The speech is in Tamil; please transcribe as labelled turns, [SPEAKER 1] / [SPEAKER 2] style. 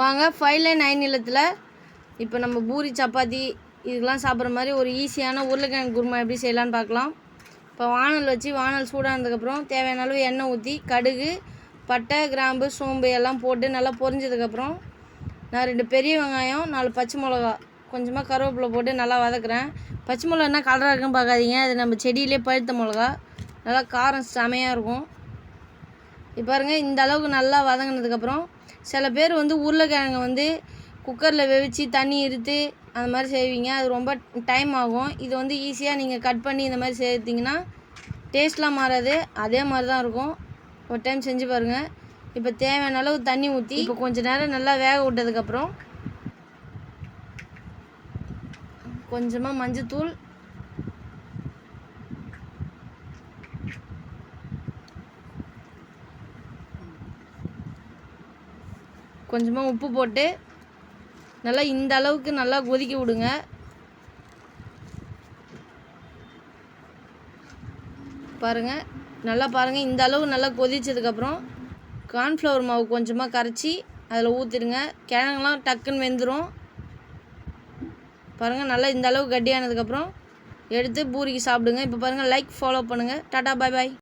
[SPEAKER 1] வாங்க ஃபைவ் லைன் நைன் நிலத்தில். இப்போ நம்ம பூரி சப்பாத்தி இதுக்கெலாம் சாப்பிட்ற மாதிரி ஒரு ஈஸியான உருளைக்கிழங்கு குருமா எப்படி செய்யலான்னு பார்க்கலாம். இப்போ வானல் வச்சு வானல் சூடானதுக்கப்புறம் தேவையான அளவு எண்ணெய் ஊற்றி கடுகு பட்டை கிராம்பு சோம்பு எல்லாம் போட்டு நல்லா பொரிஞ்சதுக்கப்புறம் நான் ரெண்டு பெரிய வெங்காயம் நாலு பச்சை மிளகா கொஞ்சமாக கருவேப்பிலை போட்டு நல்லா வதக்குறேன். பச்சை மிளகா என்ன கலராக இருக்குன்னு பார்க்காதீங்க. அது நம்ம செடியிலே பழுத்த மிளகா. நல்லா காரம் செமையாக இருக்கும். இப்போ பாருங்கள் இந்த அளவுக்கு நல்லா வதங்கினதுக்கப்புறம் சில பேர் வந்து உருளைக்கிழங்க வந்து குக்கரில் வெவிச்சு தண்ணி இருத்து அந்த மாதிரி செய்வீங்க. அது ரொம்ப டைம் ஆகும். இது வந்து ஈஸியாக நீங்கள் கட் பண்ணி இந்த மாதிரி சேர்த்திங்கன்னா டேஸ்ட்லாம் மாறாது. அதே மாதிரி தான் இருக்கும். ஒரு டைம் செஞ்சு பாருங்கள் இப்போ தேவையான அளவு தண்ணி ஊற்றி இப்போ கொஞ்ச நேரம் நல்லா வேக விட்டதுக்கப்புறம் கொஞ்சமாக மஞ்சத்தூள் கொஞ்சமாக உப்பு போட்டு நல்லா இந்த அளவுக்கு நல்லா கொதிக்க விடுங்க. பாருங்கள் நல்லா பாருங்கள் இந்த அளவு நல்லா கொதிச்சதுக்கப்புறம் கார்ன்ஃப்ளவர் மாவு கொஞ்சமாக கரைச்சி அதில் ஊற்றிடுங்க கிழங்குலாம் டக்குன்னு வெந்துடும் பாருங்கள் நல்லா இந்த அளவு கட்டியானதுக்கப்புறம் எடுத்து பூரிக்கு சாப்பிடுங்க. இப்போ பாருங்கள் லைக் ஃபாலோ பண்ணுங்கள் டாட்டா பாய் பாய்